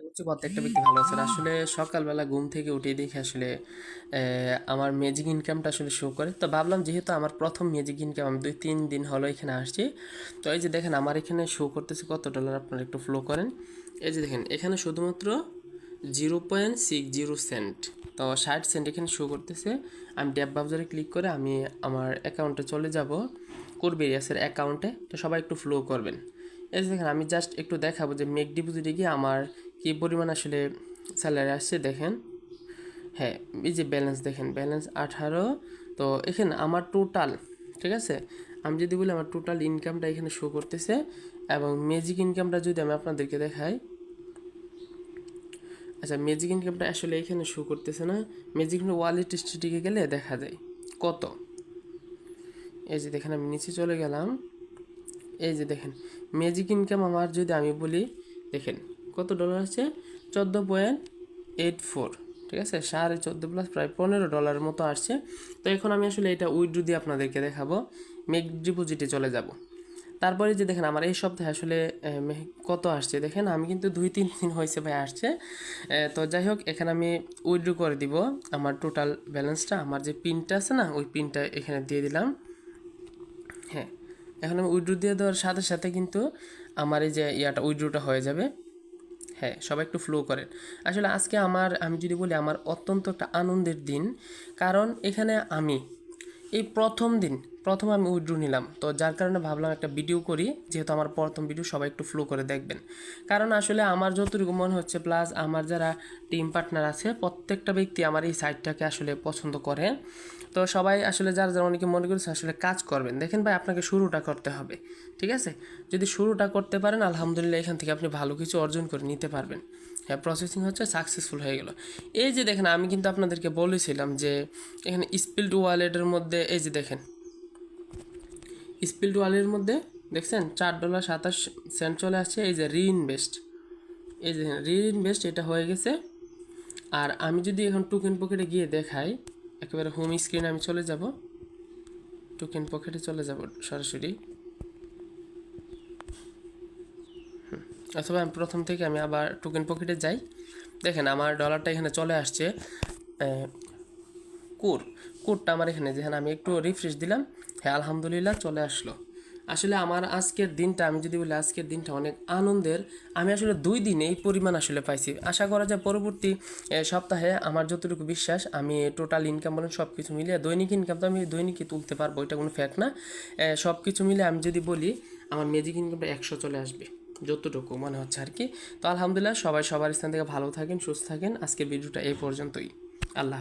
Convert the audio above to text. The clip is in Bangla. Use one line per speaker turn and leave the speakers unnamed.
হচ্ছে প্রত্যেকটা ব্যক্তি ভালো আছে। আসলে সকালবেলা ঘুম থেকে উঠে দেখে আসলে আমার ম্যাজিক ইনকামটা আসলে শো করে। তো ভাবলাম যেহেতু আমার প্রথম ম্যাজিক ইনকাম আমি দুই তিন দিন হলো এখানে আসছি তো এই যে দেখেন আমার এখানে শো করতেছে কত ডলার আপনারা একটু ফ্লো করেন। এই যে দেখেন এখানে শুধুমাত্র zero point six zero cent তো ষাট সেন্ট এখানে শো করতেছে। আমি ড্যাব ব্রাউজারে ক্লিক করে আমি আমার অ্যাকাউন্টে চলে যাব কোরবেরিয়াসের অ্যাকাউন্টে তো সবাই একটু ফ্লো করবেন। এই যে দেখেন আমি জাস্ট একটু দেখাবো যে মেক ডিপোজিটে গিয়ে আমার কী পরিমাণ আসলে স্যালারি আসছে দেখেন। হ্যাঁ এই যে ব্যালেন্স দেখেন ব্যালেন্স আঠারো। তো এখানে আমার টোটাল ঠিক আছে? আমি যদি বলি আমার টোটাল ইনকামটা এখানে শো করতেছে এবং ম্যাজিক ইনকামটা যদি আমি আপনাদেরকে দেখাই। আচ্ছা ম্যাজিক ইনকামটা আসলে এখানে শো করতেছে না। ম্যাজিক ওয়ালেট স্ট্রিটিকে গেলে দেখা যায়। কত? এই যে দেখেন, আমি নিচে চলে গেলাম। এই যে দেখেন ম্যাজিক ইনকাম আমার যদি আমি বলি, দেখেন কত ডলার আছে? চোদ্দ পয়েন্ট এইট ফোর। ঠিক আছে? সাড়ে চোদ্দ প্লাস প্রায় পনেরো ডলার মতো আসছে। তো এখন আমি আসলে এটা উইড্রো দিয়ে আপনাদেরকে দেখাবো। মেক ডিপোজিটে চলে যাব। তারপরে যে দেখেন, আমার এই সপ্তাহে আসলে কত আসছে? দেখেন, আমি কিন্তু দুই তিন দিন হয়েছে ভাই আসছে। তো যাই হোক, এখানে আমি উইড্রো করে দিব আমার টোটাল ব্যালেন্সটা। আমার যে পিনটা আছে না, ওই পিনটা এখানে দিয়ে দিলাম। হ্যাঁ এখন আমি উইড্রো দিয়ে দেওয়ার সাথে সাথে কিন্তু আমার এই যে ইয়াটা উইড্রোটা হয়ে যাবে। হ্যাঁ সবাই একটু ফ্লো করেন। আসলে আজকে আমার, আমি যদি বলি আমার অত্যন্ত একটা আনন্দের দিন। কারণ এখানে আমি এই প্রথম দিন, প্রথম আমি উইড্রো নিলাম। তো যার কারণে ভাবলাম একটা ভিডিও করি, যেহেতু আমার প্রথম ভিডিও সবাই একটু ফ্লো করে দেখবেন। কারণ আসলে আমার যতটুকু মনে হচ্ছে প্লাস আমার যারা টিম পার্টনার আছে, প্রত্যেকটা ব্যক্তি আমার এই সাইটটাকে আসলে পছন্দ করে। তো সবাই আসলে যারা যারা অনেকে মনে করছে, আসলে কাজ করবেন। দেখেন ভাই, আপনাকে শুরুটা করতে হবে, ঠিক আছে? যদি শুরুটা করতে পারেন, আলহামদুলিল্লাহ, এখান থেকে আপনি ভালো কিছু অর্জন করে নিতে পারবেন। হ্যাঁ প্রসেসিং হচ্ছে সাকসেসফুল হয়ে গেল। এই যে দেখেন, আমি কিন্তু আপনাদেরকে বলেছিলাম যে এখানে স্পিল্ড ওয়ালেটের মধ্যে, এই যে দেখেন স্পিল্ড ওয়ালেটের মধ্যে, দেখছেন, চার ডলার সাতাশ সেন্ট চলে আসছে, এই যে রিইনভেস্ট এই যে রিইনভেস্ট এটা হয়ে গেছে। আর আমি যদি এখন টুকেন পকেটে গিয়ে দেখাই, একেবারে হোম স্ক্রিনে আমি চলে যাব। টোকেন পকেটে চলে যাব সরাসরি। অথবা আমি প্রথম থেকে আমি আবার টোকেন পকেটে যাই। দেখেন আমার ডলারটা এখানে চলে আসছে কোর। কোডটা আমার এখানে, যেখানে আমি একটু রিফ্রেশ দিলাম হ্যাঁ আলহামদুলিল্লাহ চলে আসলো। আসলে আমার আজকের দিনটা, আমি যদি বলি আজকের দিনটা অনেক আনন্দের, আমি আসলে দুই দিন এই পরিমাণ আসলে পাইছি। আশা করা যায় পরবর্তী সপ্তাহে আমার যতটুকু বিশ্বাস, আমি টোটাল ইনকাম বলেন সব কিছু মিলিয়ে, দৈনিক ইনকাম তো আমি দৈনিকই তুলতে পারব, এটা কোনো ফ্যাক্ট না। সব কিছু মিলে আমি যদি বলি, আমার ম্যাজিক ইনকামটা একশো চলে আসবে। যতটুকু মনে হচ্ছে আর কি। তো আলহামদুলিল্লাহ সবাই সবার স্থান থেকে ভালো থাকেন, সুস্থ থাকেন। আজকের ভিডিওটা এই পর্যন্তই। আল্লাহ